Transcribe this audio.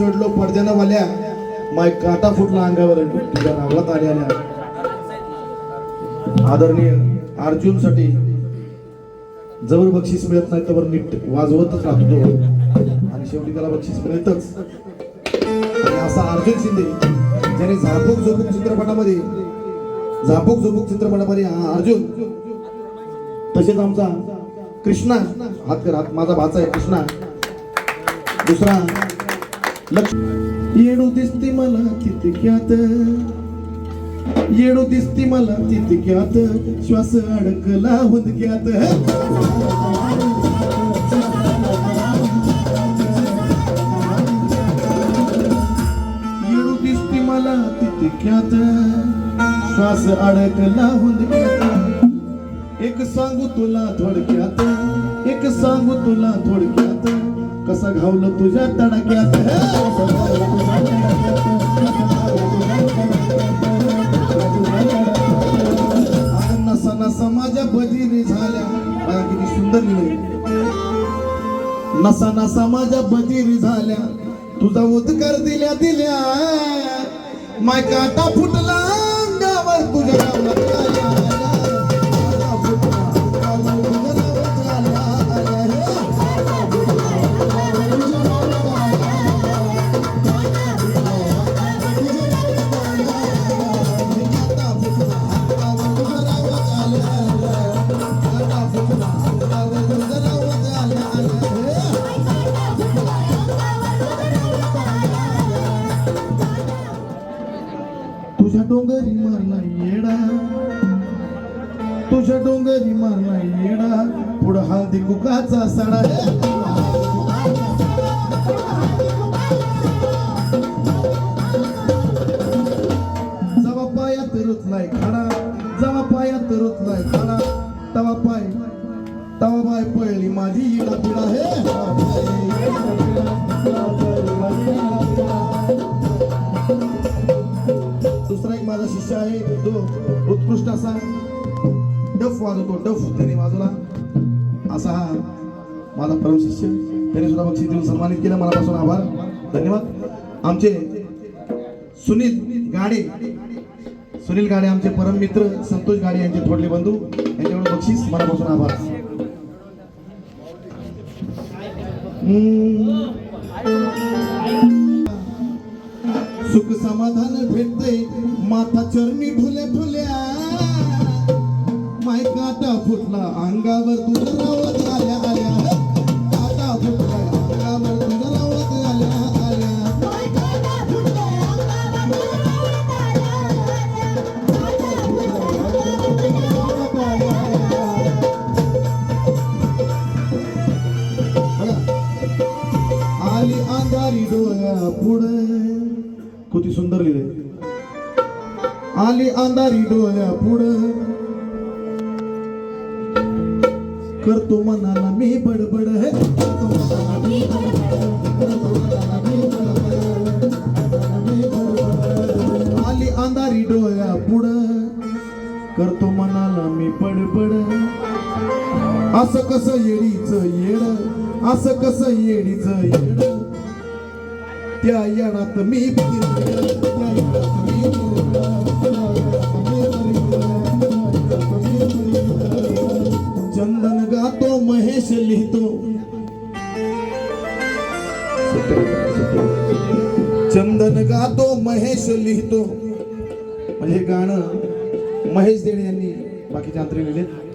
चढलो पडद्यानं वाल्या. माय काटा फुटला अंगावर. तुझ्या नावलात आल्या आदरणीय अर्जुनसाठी जवळ बक्षीस मिळत नाही तर नीट वाजवतच राहतो तो. आणि शेवटी त्याला बक्षीस मिळतच. आणि असा अर्जुन शिंदे ज्याने झापूक झोपूक चित्रपटामध्ये झापूक झोपूक चित्रपटामध्ये हा अर्जुन तसेच आमचा कृष्णा हात कर हात माझा भाचा आहे कृष्णा. दुसरा येणू येडू दिसती मला तितक्यात येडू दिसती मला तितक्यात श्वास अडकला हुंदक्यात येडू दिसती मला तितक्यात श्वास अडकला हुंदक्यात एक सांगू तुला थोडक्यात. एक सांगू तुला थोडक्यात. कसं घावलं तुझ्या तडक्यात? अगं नसा नसा माझ्या बजिरी झाल्या. बघा किती सुंदर लिहिलंय. नसा नसा माझ्या बजिरी झाल्या. तुझा उद्गार दिल्या दिल्या. माय काटा फुटला अंगावर तुझ्या मारला येडा. तुझ्या डोंगरी मारला येडा. पुढं हळदी कुकाचा सडा. जवा पायात नाही खाडा. जवा पायात नाही खाडा. तवा पाय तवा पाय पळली माझी इडा पिडा हे माझा शिष्य आहे तो उत्कृष्ट असा डफ वाजवतो डफ त्याने वाजवला असा हा माझा परम शिष्य. त्याने सुद्धा बक्षीस देऊन सन्मानित केलं. मनापासून आभार. धन्यवाद. आमचे सुनील गाडे. सुनील गाडे आमचे परम मित्र संतोष गाडे यांचे थोडले बंधू यांच्याकडून बक्षीस मनापासून आभार. हम्म. सुख समाधान भेटते. माथा चरणी ठुल्या ठुल्या माय काटा फुटला अंगावर तुझं रावत किती सुंदर लिहिले आली अंधारी डोळ्या पुढ करतो मनाला मी बडबड हे. करतो मनाला मी बडबड. आली अंधारी डोळ्या पुढ करतो मनाला मी बडबड. असं कसं येडीच येड असं कसं येडीच येड. त्या येडात मी चंदन गातो महेश लिहितो. चंदन गातो महेश लिहितो. म्हणजे हे गाणं महेश देणे यांनी बाकीच्या अंतरे लिहिले